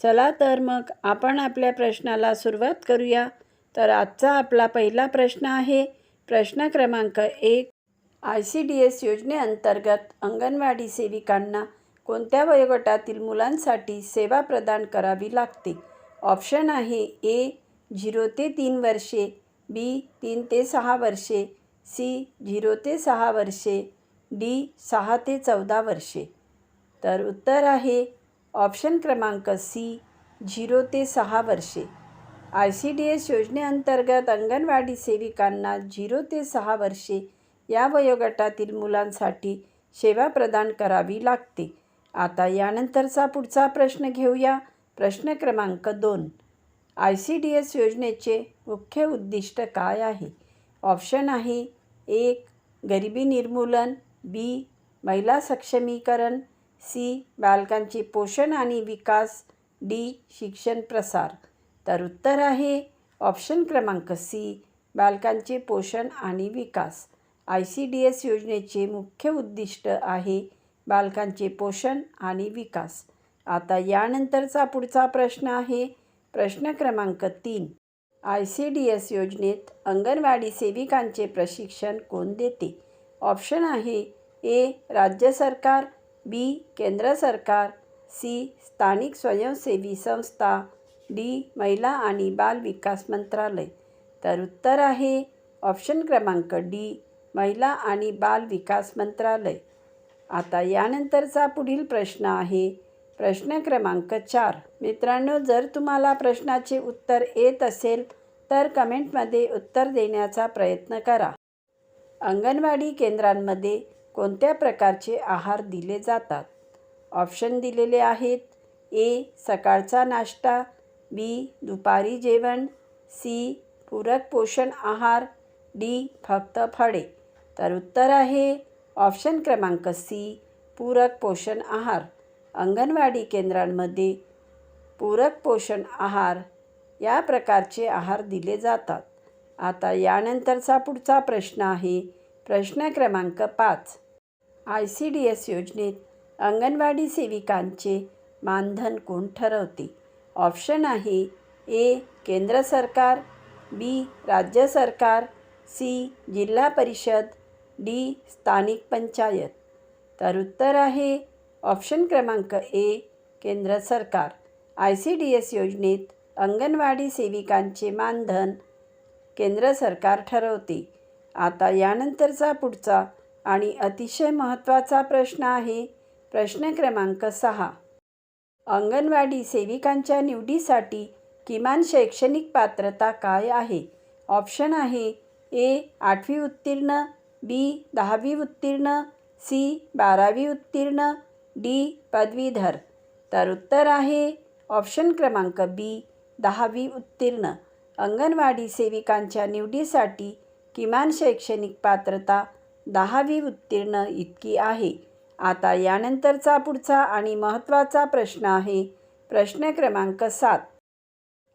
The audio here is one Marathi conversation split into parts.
चला तर मग आपण आपल्या प्रश्नाला सुरुवात करूया. तर आजचा आपला पहिला प्रश्न आहे. प्रश्न क्रमांक एक. आय सी डी एस योजनेअंतर्गत अंगणवाडी सेविकांना कोणत्या वयोगटातील मुलांसाठी सेवा प्रदान करावी लागते? ऑप्शन आहे ए झिरो ते तीन वर्षे बी तीन ते सहा वर्षे सी झिरो ते सहा वर्षे डी सहा ते चौदा वर्षे. तर उत्तर आहे ऑप्शन क्रमांक सी झिरो ते सहा वर्षे. आय सी डी एस योजनेअंतर्गत अंगणवाडी सेविकांना झिरो ते सहा वर्षे या वयोगटातील मुलांसाठी सेवा प्रदान करावी लागते. आता यानंतरचा पुढचा प्रश्न घेऊया. प्रश्न क्रमांक दोन. आय सी डी एस योजनेचे मुख्य उद्दिष्ट काय आहे? ऑप्शन आहे एक गरिबी निर्मूलन बी महिला सक्षमीकरण सी. बालकांचे पोषण आणि विकास. डी. शिक्षण प्रसार. तर उत्तर आहे ऑप्शन क्रमांक सी. बालकांचे पोषण आणि विकास. आय सी डी एस योजनेचे मुख्य उद्दिष्ट आहे बालकांचे पोषण आणि विकास. आता यानंतरचा पुढचा प्रश्न आहे प्रश्न क्रमांक तीन. आय सी डी एस योजनेत अंगणवाडी सेविकांचे प्रशिक्षण कोण देते? ऑप्शन आहे ए. राज्य सरकार बी. केंद्र सरकार सी. स्थानिक स्वयंसेवी संस्था डी. महिला आणि बाल विकास मंत्रालय. तर उत्तर आहे ऑप्शन क्रमांक डी महिला आणि बाल विकास मंत्रालय. आता यानंतरचा पुढील प्रश्न आहे. प्रश्न क्रमांक चार. मित्रांनो जर तुम्हाला प्रश्नाचे उत्तर येत असेल तर कमेंटमध्ये उत्तर देण्याचा प्रयत्न करा. अंगणवाडी केंद्रांमध्ये कोणत्या प्रकारचे आहार दिले जातात? ऑप्शन दिलेले आहेत. ए सकाळचा नाश्ता. बी दुपारी जेवण. सी पूरक पोषण आहार. डी फक्त फळे. तर उत्तर आहे ऑप्शन क्रमांक सी पूरक पोषण आहार. अंगणवाडी केंद्रांमध्ये पूरक पोषण आहार या प्रकारचे आहार दिले जातात. आता यानंतरचा पुढचा प्रश्न आहे. प्रश्न क्रमांक पाच. आय सी डी एस योजनेत अंगणवाडी सेविकांचे मानधन कोण ठरवते? ऑप्शन आहे ए केंद्र सरकार बी राज्य सरकार सी जिल्हा परिषद डी स्थानिक पंचायत. तर उत्तर आहे ऑप्शन क्रमांक ए केंद्र सरकार. आय सी डी एस योजनेत अंगणवाडी सेविकांचे मानधन केंद्र सरकार ठरवते. आता यानंतरचा पुढचा आणि अतिशय महत्त्वाचा प्रश्न आहे प्रश्न क्रमांक सहा. अंगणवाडी सेविकांच्या निवडीसाठी किमान शैक्षणिक पात्रता काय आहे? ऑप्शन आहे ए आठवी उत्तीर्ण बी दहावी उत्तीर्ण सी बारावी उत्तीर्ण डी पदवीधर. तर उत्तर आहे ऑप्शन क्रमांक बी दहावी उत्तीर्ण. अंगणवाडी सेविकांच्या निवडीसाठी किमान शैक्षणिक पात्रता दहावी उत्तीर्ण इतकी आहे. आता यानंतरचा पुढचा आणि महत्त्वाचा प्रश्न आहे प्रश्न क्रमांक सात.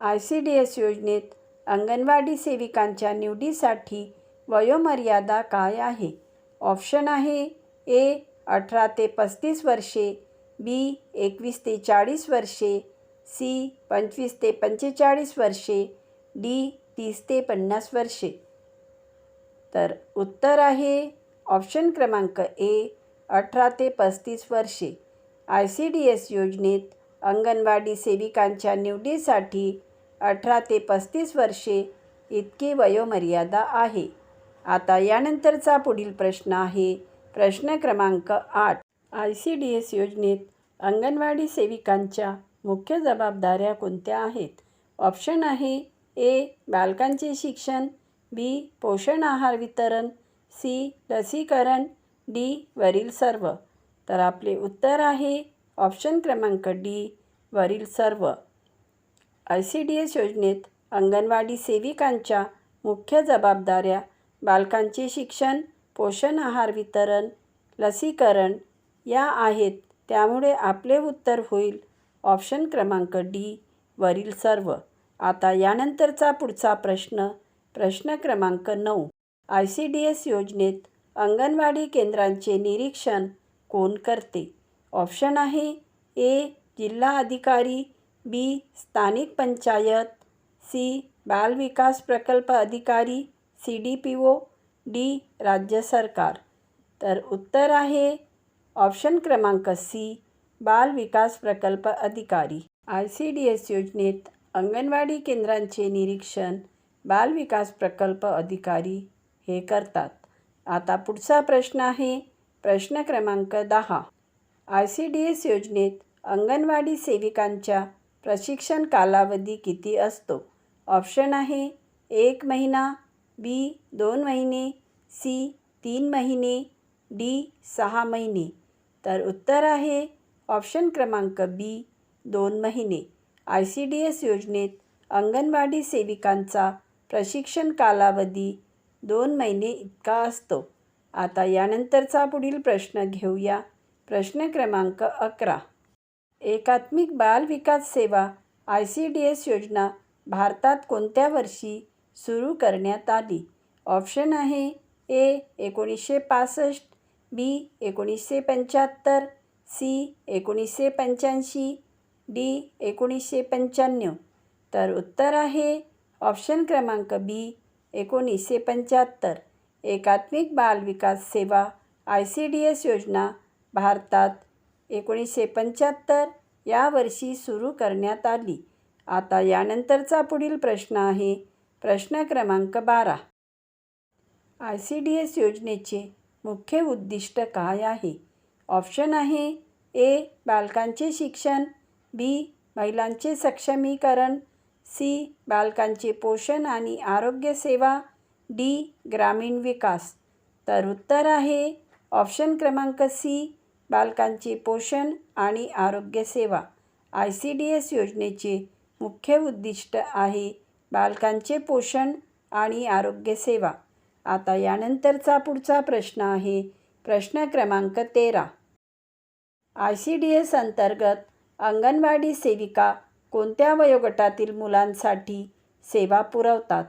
आय सी डी एस योजनेत अंगणवाडी सेविकांच्या निवडीसाठी वयोमर्यादा काय आहे? ऑप्शन आहे ए अठरा ते पस्तीस वर्षे बी एकवीस ते चाळीस वर्षे सी पंचवीस ते पंचेचाळीस वर्षे डी तीस ते पन्नास वर्षे. तर उत्तर आहे ऑप्शन क्रमांक ए अठरा ते पस्तीस वर्षे. आय सी डी एस योजनेत अंगणवाडी सेविकांच्या निवडीसाठी अठरा ते पस्तीस वर्षे इतकी वयोमर्यादा आहे. आता यानंतरचा पुढील प्रश्न आहे. प्रश्न क्रमांक आठ. आय सी डी एस योजनेत अंगणवाडी सेविकांच्या मुख्य जबाबदाऱ्या कोणत्या आहेत? ऑप्शन आहे ए बालकांचे शिक्षण बी. पोषण आहार वितरण सी. लसीकरण डी. वरील सर्व. तर आपले उत्तर आहे ऑप्शन क्रमांक डी वरील सर्व. आय सी डी एस योजनेत अंगणवाडी सेविकांच्या मुख्य जबाबदाऱ्या बालकांचे शिक्षण पोषण आहार वितरण लसीकरण या आहेत. त्यामुळे आपले उत्तर होईल ऑप्शन क्रमांक डी वरील सर्व. आता यानंतरचा पुढचा प्रश्न प्रश्न क्रमांक नऊ. आय सी डी एस योजनेत अंगणवाडी केंद्रांचे निरीक्षण कोण करते? ऑप्शन आहे ए. जिल्हा अधिकारी बी. स्थानिक पंचायत सी. बाल विकास प्रकल्प अधिकारी C. D P O D. राज्य सरकार. तर उत्तर आहे ऑप्शन क्रमांक सी. बाल विकास प्रकल्प अधिकारी. आय सी डी एस योजनेत अंगणवाडी केंद्रांचे निरीक्षण बालविकास प्रकल्प अधिकारी हे करतात. आता पुढचा प्रश्न आहे प्रश्न क्रमांक दहा. आय सी डी एस योजनेत अंगणवाडी सेविकांच्या प्रशिक्षण कालावधी किती असतो? ऑप्शन आहे एक महिना बी दोन महिने सी तीन महिने डी सहा महिने. तर उत्तर आहे ऑप्शन क्रमांक बी दोन महिने. आय सी डी एस योजनेत अंगणवाडी सेविकांचा प्रशिक्षण कालावधी दोन महिने इतका असतो. आता यानंतरचा पुढील प्रश्न घेऊया. प्रश्न क्रमांक अकरा. एकात्मिक बाल विकास सेवा आय सी डी एस योजना भारतात कोणत्या वर्षी सुरू करण्यात आली? ऑप्शन आहे ए एकोणीसशे पासष्ट बी एकोणीसशे पंच्याहत्तर सी एकोणीसशे पंच्याऐंशी डी एकोणीसशे पंच्याण्णव. तर उत्तर आहे ऑप्शन क्रमांक बी एकोणीसशे पंच्याहत्तर. एकात्मिक बाल विकास सेवा आय सी डी एस योजना भारतात एकोणीसशे पंच्याहत्तर या वर्षी सुरू करण्यात आली. आता यानंतरचा पुढील प्रश्न आहे. प्रश्न क्रमांक बारा. आय सी डी एस योजनेचे मुख्य उद्दिष्ट काय आहे? ऑप्शन आहे ए बालकांचे शिक्षण बी महिलांचे सक्षमीकरण सी बालकांचे पोषण आणि आरोग्य सेवा डी ग्रामीण विकास. तर उत्तर आहे ऑप्शन क्रमांक सी बालकांचे पोषण आणि आरोग्य सेवा. आय सी डी एस योजनेचे मुख्य उद्दिष्ट आहे बालकांचे पोषण आणि आरोग्य सेवा. आता यानंतरचा पुढचा प्रश्न आहे प्रश्न क्रमांक तेरा. आय सी डी एस अंतर्गत अंगणवाडी सेविका कोणत्या वयोगटातील मुलांसाठी सेवा पुरवतात?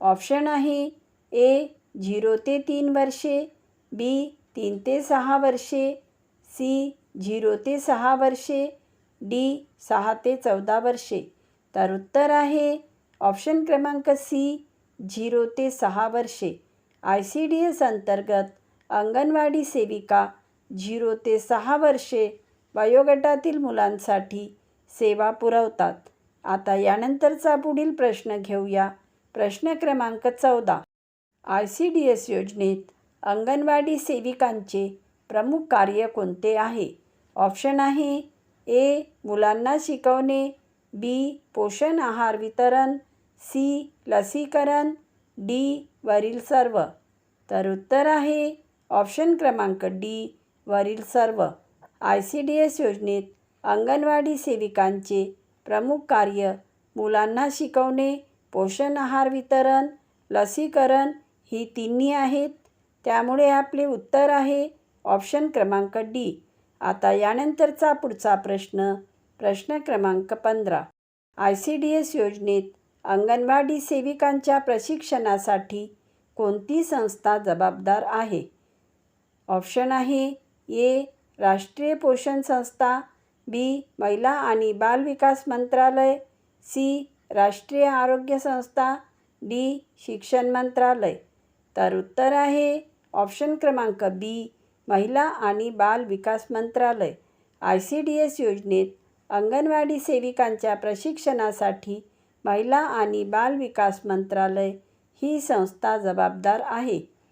ऑप्शन आहे ए झिरो ते तीन वर्षे बी तीन ते सहा वर्षे सी झिरो ते सहा वर्षे डी सहा ते चौदा वर्षे. तर उत्तर आहे ऑप्शन क्रमांक सी झिरो ते सहा वर्षे. आय सी डी एस अंतर्गत अंगणवाडी सेविका झिरो ते सहा वर्षे वयोगटातील मुलांसाठी सेवा पुरवतात. आता यानंतरचा पुढील प्रश्न घेऊया. प्रश्न क्रमांक चौदा. आय सी डी एस योजनेत अंगणवाडी सेविकांचे प्रमुख कार्य कोणते आहे? ऑप्शन आहे ए. मुलांना शिकवणे बी. पोषण आहार वितरण सी. लसीकरण डी. वरील सर्व. तर उत्तर आहे ऑप्शन क्रमांक डी वरील सर्व. आय सी डी एस योजनेत अंगणवाडी सेविकांचे प्रमुख कार्य मुलांना शिकवणे पोषण आहार वितरण लसीकरण ही तिन्ही आहेत. त्यामुळे आपले उत्तर आहे ऑप्शन क्रमांक डी. आता यानंतरचा पुढचा प्रश्न प्रश्न क्रमांक पंधरा. आय सी डी एस योजनेत अंगणवाडी सेविकांच्या प्रशिक्षणासाठी कोणती संस्था जबाबदार आहे? ऑप्शन आहे ए राष्ट्रीय पोषण संस्था बी महिला आणि बाल विकास मंत्रालय सी राष्ट्रीय आरोग्य संस्था डी शिक्षण मंत्रालय. तर उत्तर आहे ऑप्शन क्रमांक बी महिला आणि बाल विकास मंत्रालय. आय सी डी एस योजनेत अंगणवाडी सेविकांच्या प्रशिक्षणासाठी महिला आणि बाल विकास मंत्रालय ही संस्था जबाबदार आहे.